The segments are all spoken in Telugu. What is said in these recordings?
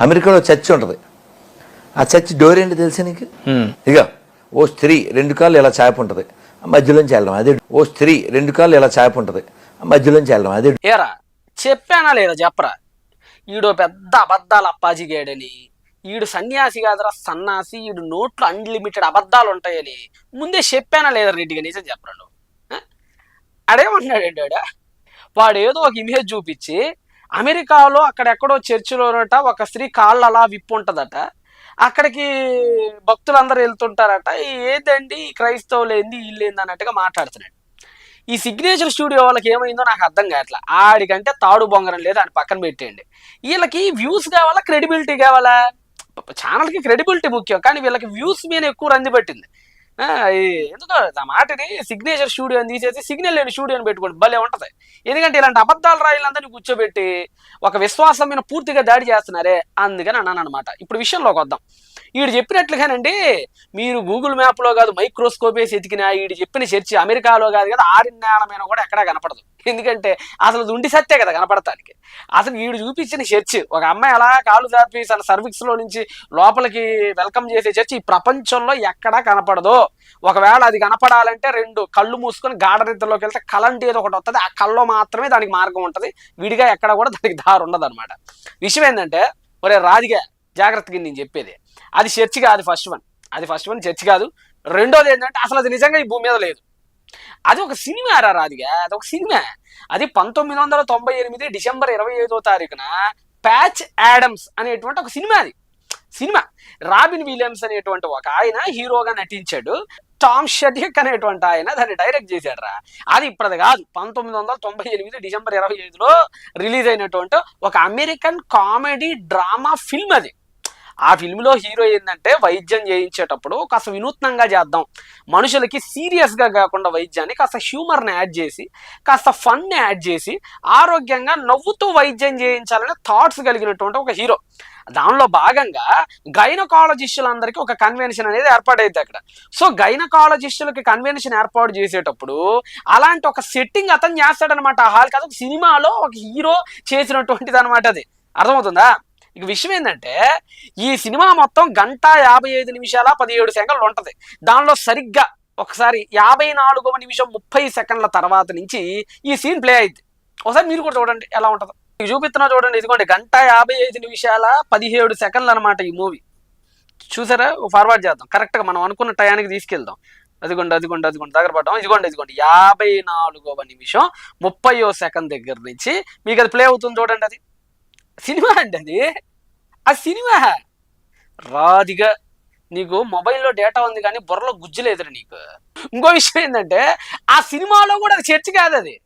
అమెరికాలో చర్చ్ ఉంటుంది. ఆ చర్చ్ డోర్ ఏంటి తెలుసా నీకు. ఇక ఓ స్త్రీ రెండు కాళ్ళు ఇలా చాప ఉంటుంది. మధ్యలోంచి వెళ్ళడం అదే ఓ స్త్రీ రెండు కాళ్ళు ఇలా చాప ఉంటుంది. మధ్యలోంచి వెళ్ళడం అదే ఏరా చెప్పానా లేదా చెప్పరా? ఈడో పెద్ద అబద్ధాల అప్పాజీ గేడని ఈడు సన్యాసి కాదురా సన్నాసి ఈడు నోట్లు అన్లిమిటెడ్ అబద్ధాలు ఉంటాయని ముందే చెప్పానా లేదా రెడ్డిగా నిజం చెప్పరా నువ్వు? ఆ? అడేమంటున్నాడు వాడు? ఏదో ఒక ఇమేజ్ చూపించి అమెరికాలో అక్కడెక్కడో చర్చిలోనట ఒక స్త్రీ కాళ్ళు అలా విప్పు ఉంటుందట అక్కడికి భక్తులందరూ వెళ్తుంటారట. ఏదండి? క్రైస్తవులు ఏంది? వీళ్ళు ఏంది? అన్నట్టుగా మాట్లాడుతున్నాడు. ఈ సిగ్నేచర్ స్టూడియో వాళ్ళకి ఏమైందో నాకు అర్థం కావట్లే. ఆడికంటే తాడు బొంగరం లేదు అని పక్కన పెట్టేయండి. వీళ్ళకి వ్యూస్ కావాలా? క్రెడిబిలిటీ కావాలా? ఛానల్కి క్రెడిబిలిటీ ముఖ్యం. కానీ వీళ్ళకి వ్యూస్ మీద ఎక్కువ రంది పట్టింది. ఎందుకో నా మాటని సిగ్నేచర్ స్టూడియో అని తీసేసి సిగ్నల్ లేని స్టూడియో అని పెట్టుకోండి భలే ఉంటది. ఎందుకంటే ఇలాంటి అబద్ధాలు రాయాలందరినీ కూర్చోబెట్టి ఒక విశ్వాసం మీద పూర్తిగా దాడి చేస్తున్నారే అందుకని అన్నాను అనమాట ఇప్పుడు విషయంలోకి వద్దాం. వీడు చెప్పినట్లుగానండి మీరు గూగుల్ మ్యాప్లో కాదు మైక్రోస్కోప్ వేసి ఎతికినా వీడు చెప్పిన చర్చి అమెరికాలో కాదు కదా ఆరిన్నేల మీద కూడా ఎక్కడా కనపడదు. ఎందుకంటే అసలు దుండి ఉండి సత్తే కదా కనపడటానికి. అసలు వీడు చూపించిన చర్చ్ ఒక అమ్మాయి అలా కాలు దాపి తన cervix నుంచి లోపలికి వెల్కమ్ చేసే చర్చ్ ఈ ప్రపంచంలో ఎక్కడా కనపడదు. ఒకవేళ అది కనపడాలంటే రెండు కళ్ళు మూసుకొని గాఢ నిద్రలోకి వెళ్తే కలంటి ఏదో ఒకటి వస్తుంది ఆ కళ్ళు మాత్రమే దానికి మార్గం ఉంటుంది. విడిగా ఎక్కడ కూడా దానికి దారి ఉండదు అనమాట విషయం ఏంటంటే ఒరే రాదిగా జాగ్రత్తగా నేను చెప్పేది. అది చర్చ్ కాదు ఫస్ట్ వన్ అది ఫస్ట్ వన్ చర్చ్ కాదు. రెండోది ఏంటంటే అసలు అది నిజంగా ఈ భూమి మీద లేదు. అది ఒక సినిమా రా రాదిగా అది ఒక సినిమా. అది పంతొమ్మిది వందల తొంభై ఎనిమిది డిసెంబర్ ఇరవై ఐదో తారీఖున ప్యాచ్ యాడమ్స్ అనేటువంటి ఒక సినిమా అది. సినిమా. రాబిన్ విలియమ్స్ అనేటువంటి ఒక ఆయన హీరోగా నటించాడు. టామ్ షెడ్యక్ అనేటువంటి ఆయన దాన్ని డైరెక్ట్ చేశాడు రా అది ఇప్పటిది కాదు. పంతొమ్మిది వందల తొంభై ఎనిమిది డిసెంబర్ ఇరవై ఐదులో రిలీజ్ అయినటువంటి ఒక అమెరికన్ కామెడీ డ్రామా ఫిల్మ్ అది. ఆ ఫిల్మ్లో హీరో ఏంటంటే వైద్యం చేయించేటప్పుడు కాస్త వినూత్నంగా చేద్దాం. మనుషులకి సీరియస్గా కాకుండా వైద్యాన్ని కాస్త హ్యూమర్ని యాడ్ చేసి కాస్త ఫన్ని యాడ్ చేసి ఆరోగ్యంగా నవ్వుతూ వైద్యం చేయించాలనే థాట్స్ కలిగినటువంటి ఒక హీరో. దానిలో భాగంగా గైనకాలజిస్టులందరికీ ఒక కన్వెన్షన్ అనేది ఏర్పాటైంది అక్కడ. సో గైనకాలజిస్టులకి కన్వెన్షన్ ఏర్పాటు చేసేటప్పుడు అలాంటి ఒక సెట్టింగ్ అతను చేస్తాడనమాట. ఆ హాల్ కాదు సినిమాలో ఒక హీరో చేసినటువంటిది అనమాట అది. అర్థమవుతుందా? ఇక విషయం ఏంటంటే ఈ సినిమా మొత్తం గంట యాభై ఐదు నిమిషాల పదిహేడు సెకండ్లు ఉంటుంది. దానిలో సరిగ్గా ఒకసారి యాభై నాలుగవ నిమిషం ముప్పై సెకండ్ల తర్వాత నుంచి ఈ సీన్ ప్లే అయింది. ఒకసారి మీరు కూడా చూడండి ఎలా ఉంటుందో. మీకు చూపిస్తున్నా చూడండి ఇదిగోండి గంట యాభై ఐదు నిమిషాల పదిహేడు సెకండ్లు అనమాట ఈ మూవీ. చూసారా? ఫార్వర్డ్ చేద్దాం. కరెక్ట్గా మనం అనుకున్న టయానికి తీసుకెళ్దాం. అదిగోండి అదిగోండి అదిగోండి దగ్గర పడ్డాం. ఇదిగోండి ఇదిగోండి యాభై నాలుగవ నిమిషం ముప్పయో సెకండ్ దగ్గర నుంచి మీకు అది ప్లే అవుతుంది చూడండి అది. సినిమా అండి అది. ఆ సినిమా? రాదిగా నీకు మొబైల్లో డేటా ఉంది కానీ బుర్రలో గుజ్జు లేదురా నీకు. ఇంకో విషయం ఏంటంటే ఆ సినిమాలో కూడా అది చర్చ కాదు అది.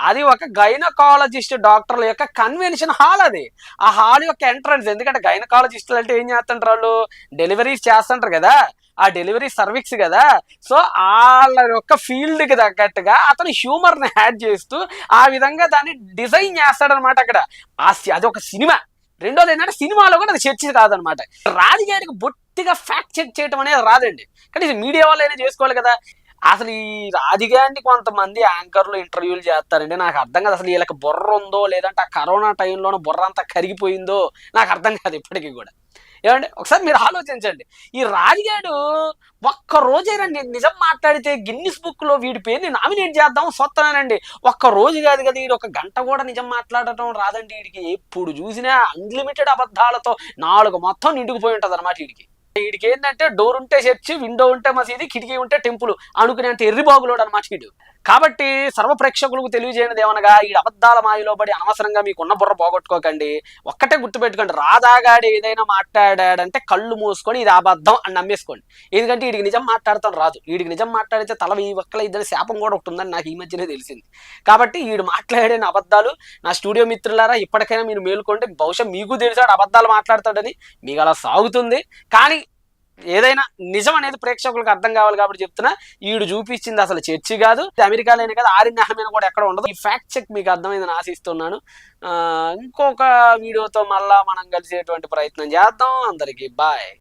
అది ఒక గైనకాలజిస్ట్ డాక్టర్ల యొక్క కన్వెన్షన్ హాల్ అది. ఆ హాల్ యొక్క ఎంట్రన్స్ ఎందుకంటే గైనకాలజిస్టులు అంటే ఏం చేస్తుంటారు వాళ్ళు? డెలివరీస్ చేస్తుంటారు కదా. ఆ డెలివరీ సర్వీస్ కదా. సో వాళ్ళ యొక్క ఫీల్డ్కి తగ్గట్టుగా అతను హ్యూమర్ని యాడ్ చేస్తూ ఆ విధంగా దాన్ని డిజైన్ చేస్తాడనమాట అక్కడ. ఆ సి- అది ఒక సినిమా. రెండోది ఏంటంటే సినిమాలో కూడా అది చర్చ కాదనమాట. రాజకీయానికి బొట్టిగా ఫ్యాక్ట్ చెక్ చేయడం అనేది రాదండి. కానీ ఇది మీడియా అయినా చేసుకోవాలి కదా. అసలు ఈ రాజకీయాన్ని కొంతమంది యాంకర్లు ఇంటర్వ్యూలు చేస్తారండి. నాకు అర్థం కాదు అసలు వీళ్ళకి బుర్ర ఉందో లేదంటే ఆ కరోనా టైంలోనూ బుర్ర అంతా కరిగిపోయిందో నాకు అర్థం కాదు ఇప్పటికీ కూడా. ఏమండి? ఒకసారి మీరు ఆలోచించండి. ఈ రాజుగాడు ఒక్క రోజైనా నేను నిజం మాట్లాడితే గిన్నిస్ బుక్లో వీడి పేరుని నామినేట్ చేద్దాం సొత్తనండి ఒక్క రోజు కాదు కదా వీడు ఒక గంట కూడా నిజం మాట్లాడటం రాదండి వీడికి. ఎప్పుడు చూసినా అన్లిమిటెడ్ అబద్ధాలతో నాలుగు మొత్తం నిండుకుపోయి ఉంటుంది అనమాట వీడికి. వీడికి ఏంటంటే డోర్ ఉంటే చర్చి విండో ఉంటే మసీది కిటికీ ఉంటే టెంపుల్ అనుకునేంత ఎర్రిబాగులోడు అనమాట వీడు. కాబట్టి సర్వ ప్రేక్షకులకు తెలియజేయనిది ఏమనగా ఈ అబద్ధాల మాయలో పడి అనవసరంగా మీకున్న బుర్ర పోగొట్టుకోకండి. ఒక్కటే గుర్తుపెట్టుకోండి రాధాగాడు ఏదైనా మాట్లాడాడంటే కళ్ళు మూసుకొని ఇది అబద్ధం అని నమ్మేసుకోండి. ఎందుకంటే వీడికి నిజం మాట్లాడతాం రాదు వీడికి నిజం మాట్లాడితే తల ఈ ఒక్కల ఇద్దరు శాపం కూడా ఒకటి ఉందని నాకు ఈ మధ్యనే తెలిసింది. కాబట్టి వీడు మాట్లాడిన అబద్ధాలు నా స్టూడియో మిత్రులారా ఇప్పటికైనా మీరు మేలుకోండి బహుశా మీకు తెలిసాడు అబద్ధాలు మాట్లాడతాడని మీకు అలా సాగుతుంది. కానీ ఏదైనా నిజం అనేది ప్రేక్షకులకు అర్థం కావాలి కాబట్టి చెప్తున్నా ఈడు చూపించింది అసలు చర్చి కాదు. అమెరికాలోనే కదా ఆరి మీద కూడా ఎక్కడ ఉండదు. ఈ ఫ్యాక్ట్ చెక్ మీకు అర్థమైందని ఆశిస్తున్నాను. ఆ, ఇంకొక వీడియోతో మళ్ళా మనం కలిసేటువంటి ప్రయత్నం చేద్దాం. అందరికీ బాయ్